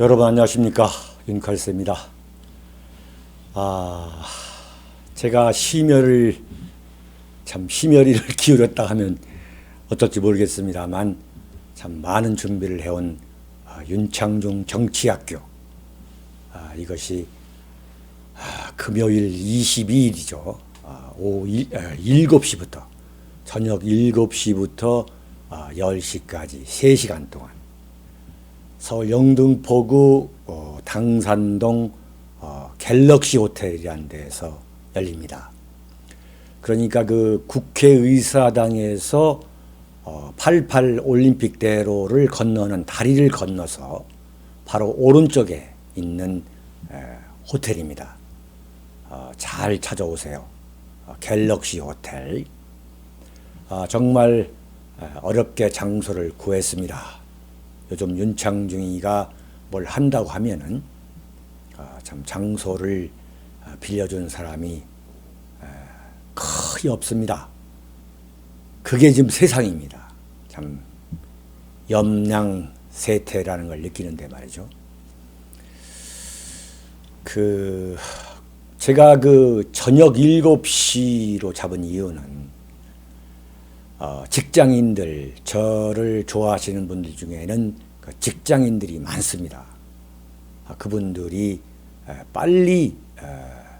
여러분 안녕하십니까 윤칼세입니다. 아 제가 심혈을 참 심혈이를 기울였다 하면 어떨지 모르겠습니다만 참 많은 준비를 해온 아, 윤창중 정치학교 아, 이것이 아, 금요일 22일이죠. 아, 일, 아, 7시부터 저녁 7시부터 아, 10시까지 3시간 동안 서울 영등포구 어, 당산동 어, 갤럭시 호텔이라는 데서 열립니다. 그러니까 그 국회의사당에서 어, 88 올림픽 대로를 건너는 다리를 건너서 바로 오른쪽에 있는 에, 호텔입니다. 어, 잘 찾아오세요. 어, 갤럭시 호텔. 아, 정말 에, 어렵게 장소를 구했습니다. 요즘 윤창중이가 뭘 한다고 하면은 아, 참 장소를 아, 빌려준 사람이 에, 거의 없습니다. 그게 지금 세상입니다. 참 염량 세태라는 걸 느끼는데 말이죠. 그 제가 그 저녁 7시로 잡은 이유는 어, 직장인들 저를 좋아하시는 분들 중에는 그 직장인들이 많습니다. 아, 그분들이 에, 빨리 에,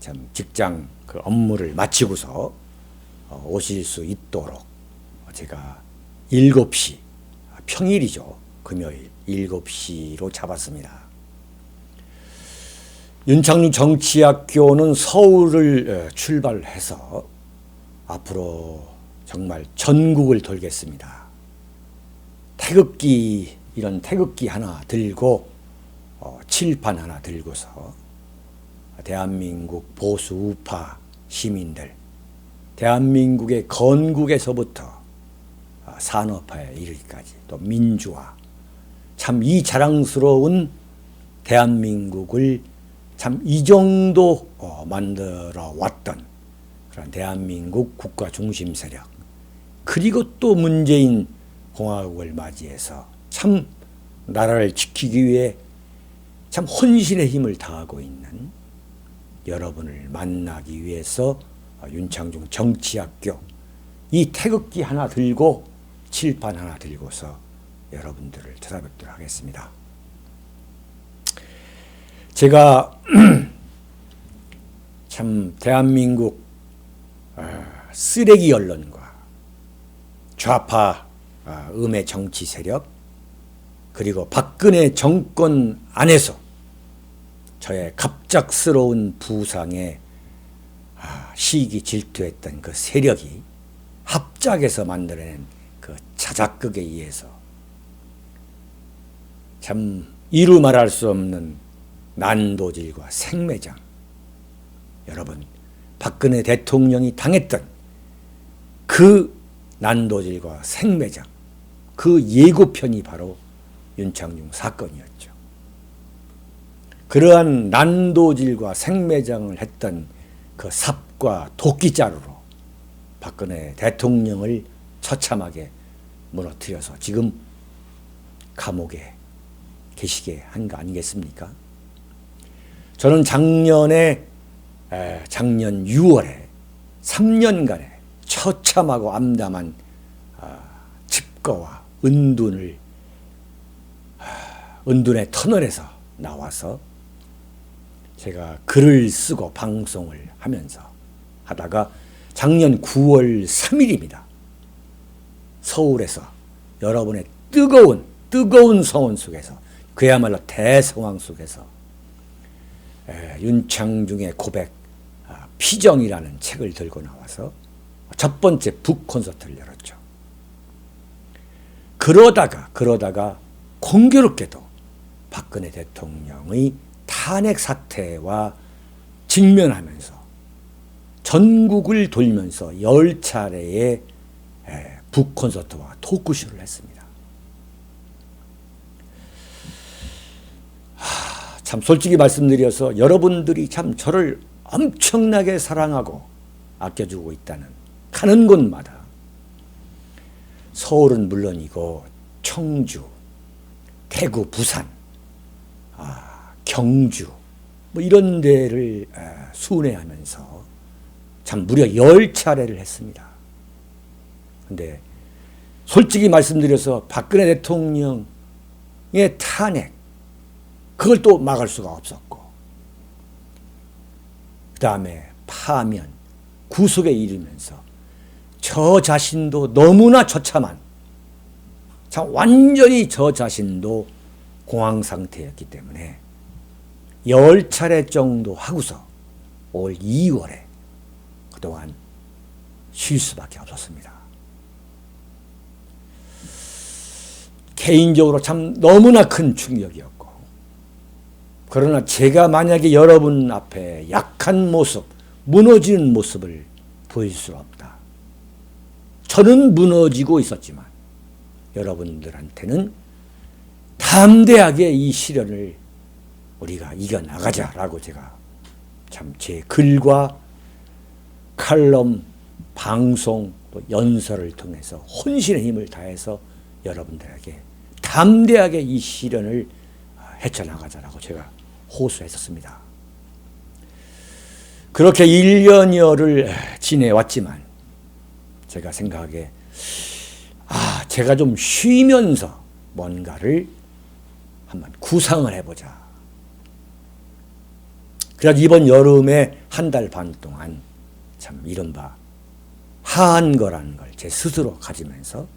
참 직장 그 업무를 마치고서 어, 오실 수 있도록 제가 7시 아, 평일이죠. 금요일 7시로 잡았습니다. 윤창룡 정치학교는 서울을 에, 출발해서 앞으로 정말 전국을 돌겠습니다. 태극기 이런 태극기 하나 들고 어, 칠판 하나 들고서 대한민국 보수 우파 시민들 대한민국의 건국에서부터 어, 산업화에 이르기까지 또 민주화 참 이 자랑스러운 대한민국을 참 이 정도 어, 만들어 왔던 그런 대한민국 국가 중심 세력 그리고 또 문재인 공화국을 맞이해서 참 나라를 지키기 위해 참 혼신의 힘을 다하고 있는 여러분을 만나기 위해서 윤창중 정치학교 이 태극기 하나 들고 칠판 하나 들고서 여러분들을 찾아뵙도록 하겠습니다. 제가 참 대한민국 쓰레기 언론과 좌파 아, 음의 정치 세력 그리고 박근혜 정권 안에서 저의 갑작스러운 부상에 아, 시기 질투했던 그 세력이 합작해서 만들어낸 그 자작극에 의해서 참 이루 말할 수 없는 난도질과 생매장. 여러분 박근혜 대통령이 당했던 그 난도질과 생매장 그 예고편이 바로 윤창중 사건이었죠. 그러한 난도질과 생매장을 했던 그 삽과 도끼자루로 박근혜 대통령을 처참하게 무너뜨려서 지금 감옥에 계시게 한 거 아니겠습니까? 저는 작년에 작년 6월에 3년간의 처참하고 암담한 집거와 은둔을 은둔의 터널에서 나와서 제가 글을 쓰고 방송을 하면서 하다가 작년 9월 3일입니다. 서울에서 여러분의 뜨거운 뜨거운 성원 속에서 그야말로 대성황 속에서 윤창중의 고백 아, 피정이라는 책을 들고 나와서 첫 번째 북 콘서트를 열었죠. 그러다가 그러다가 공교롭게도 박근혜 대통령의 탄핵 사태와 직면하면서 전국을 돌면서 열 차례의 북 콘서트와 토크쇼를 했습니다. 참 솔직히 말씀드려서 여러분들이 참 저를 엄청나게 사랑하고 아껴주고 있다는 가는 곳마다 서울은 물론이고 청주, 대구, 부산 아, 경주 뭐 이런 데를 아, 순회하면서 참 무려 열 차례를 했습니다. 근데 솔직히 말씀드려서 박근혜 대통령의 탄핵 그걸 또 막을 수가 없었고 그 다음에 파면 구속에 이르면서 저 자신도 너무나 처참한 참 완전히 저 자신도 공황 상태였기 때문에 열 차례 정도 하고서 올 2월에 그동안 쉴 수밖에 없었습니다. 개인적으로 참 너무나 큰 충격이었고, 그러나 제가 만약에 여러분 앞에 약한 모습, 무너지는 모습을 보일 수 없다. 저는 무너지고 있었지만, 여러분들한테는 담대하게 이 시련을 우리가 이겨나가자라고 제가 참 제 글과 칼럼, 방송, 또 연설을 통해서 혼신의 힘을 다해서 여러분들에게 담대하게 이 시련을 헤쳐나가자라고 제가 호소했었습니다. 그렇게 1년여를 지내왔지만 제가 생각하기에 아, 제가 좀 쉬면서 뭔가를 한번 구상을 해보자. 그래서 이번 여름에 한 달 반 동안 참 이른바 하한 거라는 걸 제 스스로 가지면서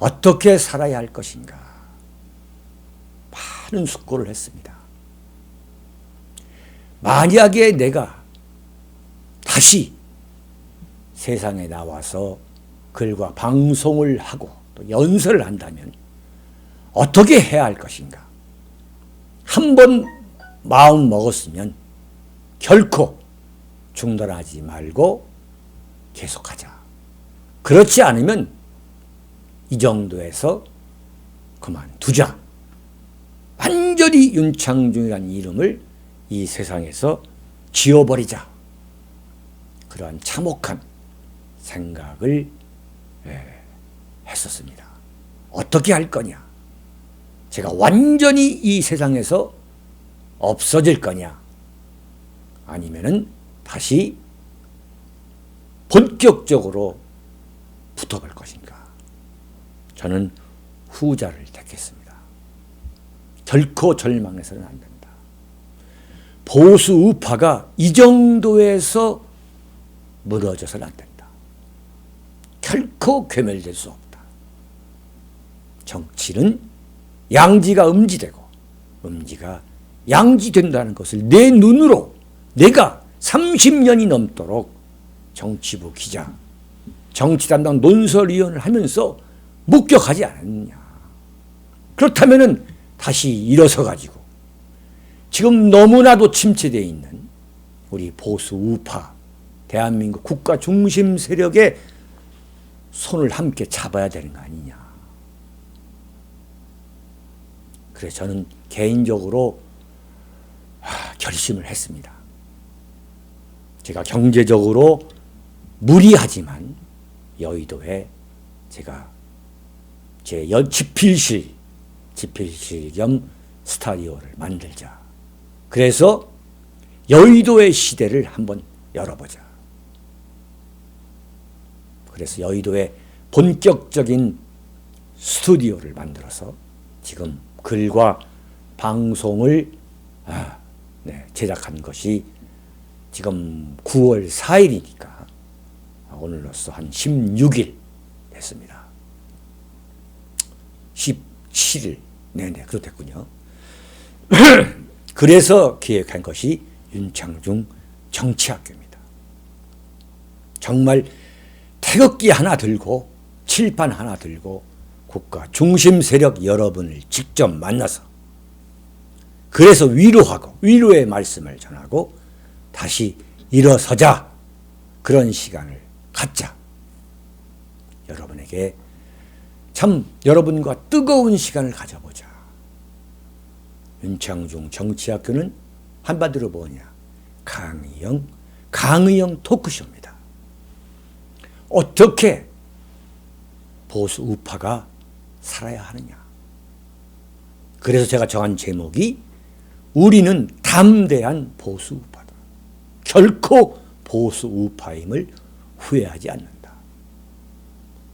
어떻게 살아야 할 것인가 많은 숙고를 했습니다. 만약에 내가 다시 세상에 나와서 글과 방송을 하고 또 연설을 한다면 어떻게 해야 할 것인가? 한 번 마음 먹었으면 결코 중단하지 말고 계속하자. 그렇지 않으면 이 정도에서 그만두자. 완전히 윤창중이라는 이름을 이 세상에서 지워버리자. 그러한 참혹한 생각을 예, 했었습니다. 어떻게 할 거냐? 제가 완전히 이 세상에서 없어질 거냐? 아니면은 다시 본격적으로 붙어볼 것인가? 저는 후자를 택했습니다. 결코 절망해서는 안 된다. 보수 우파가 이 정도에서 무너져서는 안 된다. 결코 괴멸될 수 없다. 정치는 양지가 음지되고 음지가 양지된다는 것을 내 눈으로 내가 30년이 넘도록 정치부 기자, 정치 담당 논설위원을 하면서 목격하지 않았느냐. 그렇다면은 다시 일어서 가지고 지금 너무나도 침체되어 있는 우리 보수 우파 대한민국 국가 중심 세력의 손을 함께 잡아야 되는 거 아니냐. 그래서 저는 개인적으로 결심을 했습니다. 제가 경제적으로 무리하지만 여의도에 제가 제 연, 집필실, 집필실 겸 스타디오를 만들자. 그래서 여의도의 시대를 한번 열어보자. 그래서 여의도에 본격적인 스튜디오를 만들어서 지금 글과 방송을 아, 네, 제작한 것이 지금 9월 4일이니까 오늘로써 한 16일 됐습니다. 17일 네네 그렇겠군요. 그래서 기획한 것이 윤창중 정치학교입니다. 정말 태극기 하나 들고 칠판 하나 들고 국가 중심 세력 여러분을 직접 만나서 그래서 위로하고 위로의 말씀을 전하고 다시 일어서자 그런 시간을 갖자. 여러분에게 참 여러분과 뜨거운 시간을 가져보자. 윤창중 정치학교는 한마디로 뭐냐? 강의형, 강의형 토크쇼입니다. 어떻게 보수 우파가 살아야 하느냐? 그래서 제가 정한 제목이 우리는 담대한 보수 우파다. 결코 보수 우파임을 후회하지 않는다.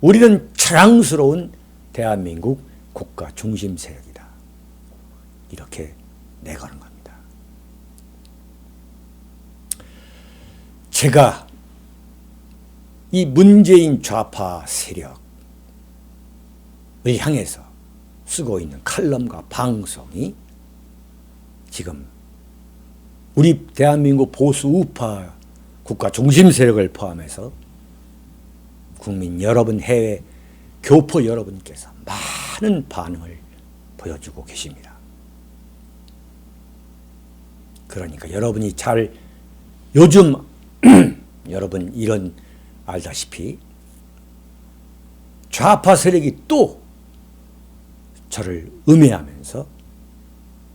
우리는 자랑스러운 대한민국 국가 중심 세력이다. 이렇게 내거는 겁니다. 제가 이 문재인 좌파 세력을 향해서 쓰고 있는 칼럼과 방송이 지금 우리 대한민국 보수 우파 국가 중심 세력을 포함해서 국민 여러분 해외 교포 여러분께서 많은 반응을 보여주고 계십니다. 그러니까 여러분이 잘 요즘 여러분 이런 알다시피 좌파 세력이 또 저를 음해하면서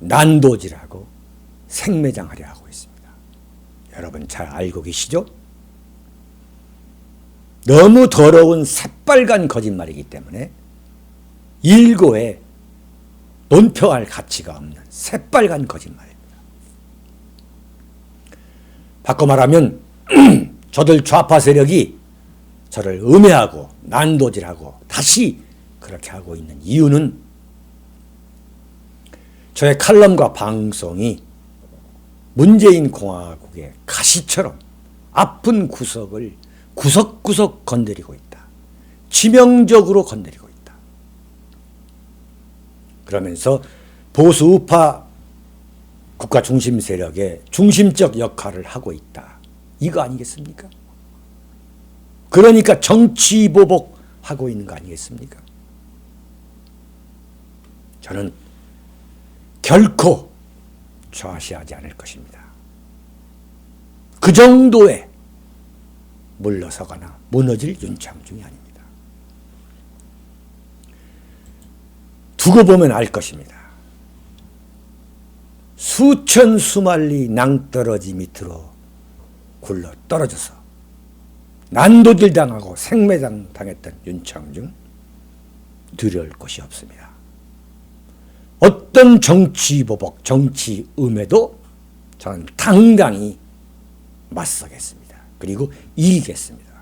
난도질하고 생매장하려 하고 있습니다. 여러분 잘 알고 계시죠? 너무 더러운 새빨간 거짓말이기 때문에 일고에 논평할 가치가 없는 새빨간 거짓말입니다. 바꿔 말하면 저들 좌파 세력이 저를 음해하고 난도질하고 다시 그렇게 하고 있는 이유는 저의 칼럼과 방송이 문재인 공화국의 가시처럼 아픈 구석을 구석구석 건드리고 있다. 치명적으로 건드리고 있다. 그러면서 보수 우파 국가 중심 세력의 중심적 역할을 하고 있다. 이거 아니겠습니까? 그러니까 정치 보복하고 있는 거 아니겠습니까? 저는 결코 좌시하지 않을 것입니다. 그 정도의 물러서거나 무너질 윤창중이 아닙니다. 두고 보면 알 것입니다. 수천 수만리 낭떠러지 밑으로 굴러 떨어져서 난도질 당하고 생매장 당했던 윤창중 두려울 것이 없습니다. 어떤 정치 보복, 정치 음에도 저는 당당히 맞서겠습니다. 그리고 이기겠습니다.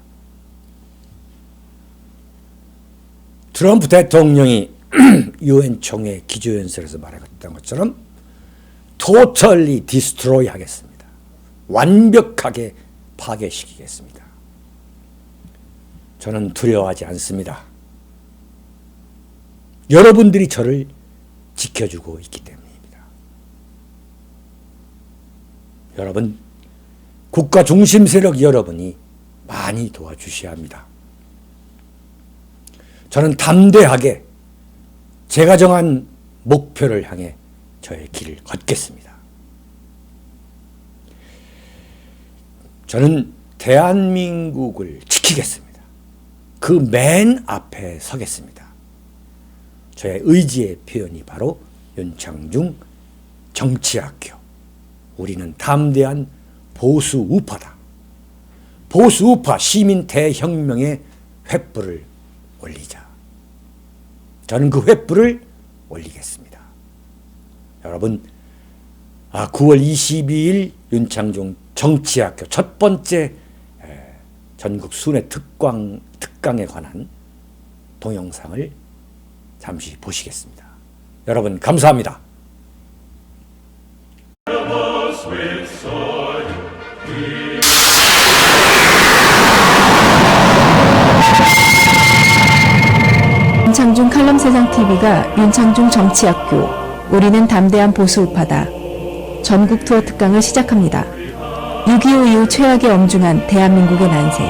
트럼프 대통령이 유엔 총회 기조연설에서 말했던 것처럼 토털리 디스트로이 하겠습니다. 완벽하게 파괴시키겠습니다. 저는 두려워하지 않습니다. 여러분들이 저를 지켜주고 있기 때문입니다. 여러분, 국가 중심 세력 여러분이 많이 도와주셔야 합니다. 저는 담대하게 제가 정한 목표를 향해 저의 길을 걷겠습니다. 저는 대한민국을 지키겠습니다. 그 맨 앞에 서겠습니다. 저의 의지의 표현이 바로 윤창중 정치학교. 우리는 담대한 보수 우파다. 보수 우파 시민 대혁명의 횃불을 올리자. 저는 그 횃불을 올리겠습니다. 여러분, 아, 9월 22일 윤창중 정치학교 첫 번째 전국 순회 특광, 특강에 관한 동영상을 잠시 보시겠습니다. 여러분, 감사합니다. 윤창중 칼럼 세상 TV가 윤창중 정치학교 우리는 담대한 보수 우파다 전국 투어 특강을 시작합니다. 6.25 이후 최악의 엄중한 대한민국의 난세.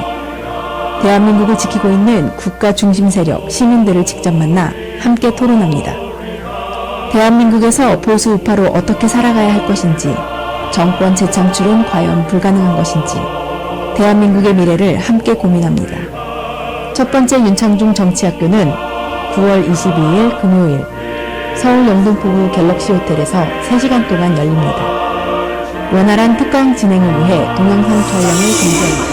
대한민국을 지키고 있는 국가 중심 세력 시민들을 직접 만나 함께 토론합니다. 대한민국에서 보수 우파로 어떻게 살아가야 할 것인지, 정권 재창출은 과연 불가능한 것인지, 대한민국의 미래를 함께 고민합니다. 첫 번째 윤창중 정치학교는 9월 22일 금요일 서울 영등포구 갤럭시 호텔에서 3시간 동안 열립니다. 원활한 특강 진행을 위해 동영상 촬영을 금지합니다.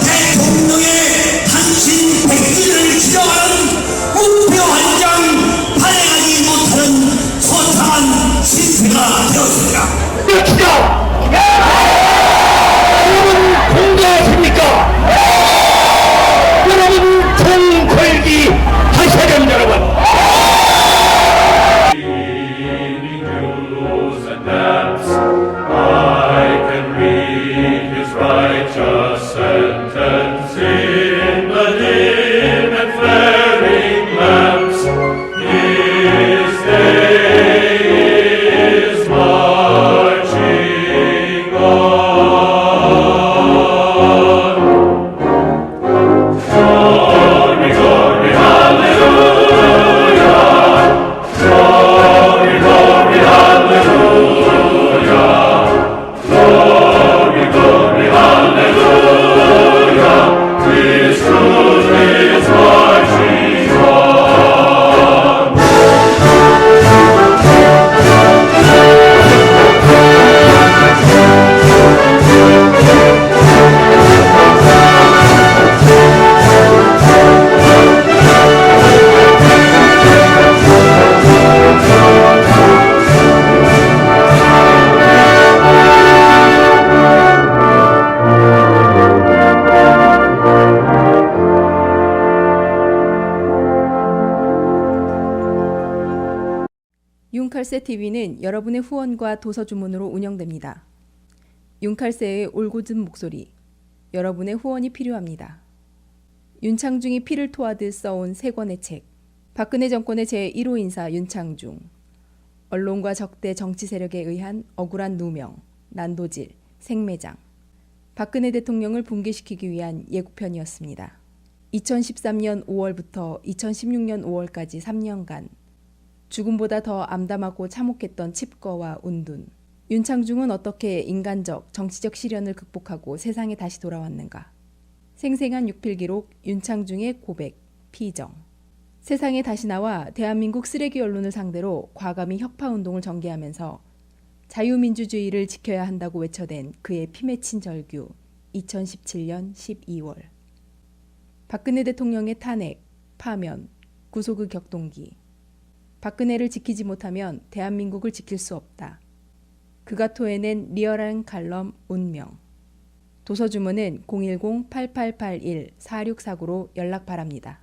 윤칼세 TV는 여러분의 후원과 도서 주문으로 운영됩니다. 윤칼세의 올곧은 목소리. 여러분의 후원이 필요합니다. 윤창중이 피를 토하듯 써온 세 권의 책. 박근혜 정권의 제1호 인사 윤창중. 언론과 적대 정치 세력에 의한 억울한 누명, 난도질, 생매장. 박근혜 대통령을 붕괴시키기 위한 예고편이었습니다. 2013년 5월부터 2016년 5월까지 3년간 죽음보다 더 암담하고 참혹했던 칩거와 운둔. 윤창중은 어떻게 인간적, 정치적 시련을 극복하고 세상에 다시 돌아왔는가? 생생한 육필기록 윤창중의 고백, 피정. 세상에 다시 나와 대한민국 쓰레기 언론을 상대로 과감히 혁파운동을 전개하면서 자유민주주의를 지켜야 한다고 외쳐댄 그의 피 맺힌 절규 2017년 12월. 박근혜 대통령의 탄핵, 파면, 구속의 격동기. 박근혜를 지키지 못하면 대한민국을 지킬 수 없다. 그가 토해낸 리얼한 칼럼 운명. 도서주문은 010-8881-4649로 연락 바랍니다.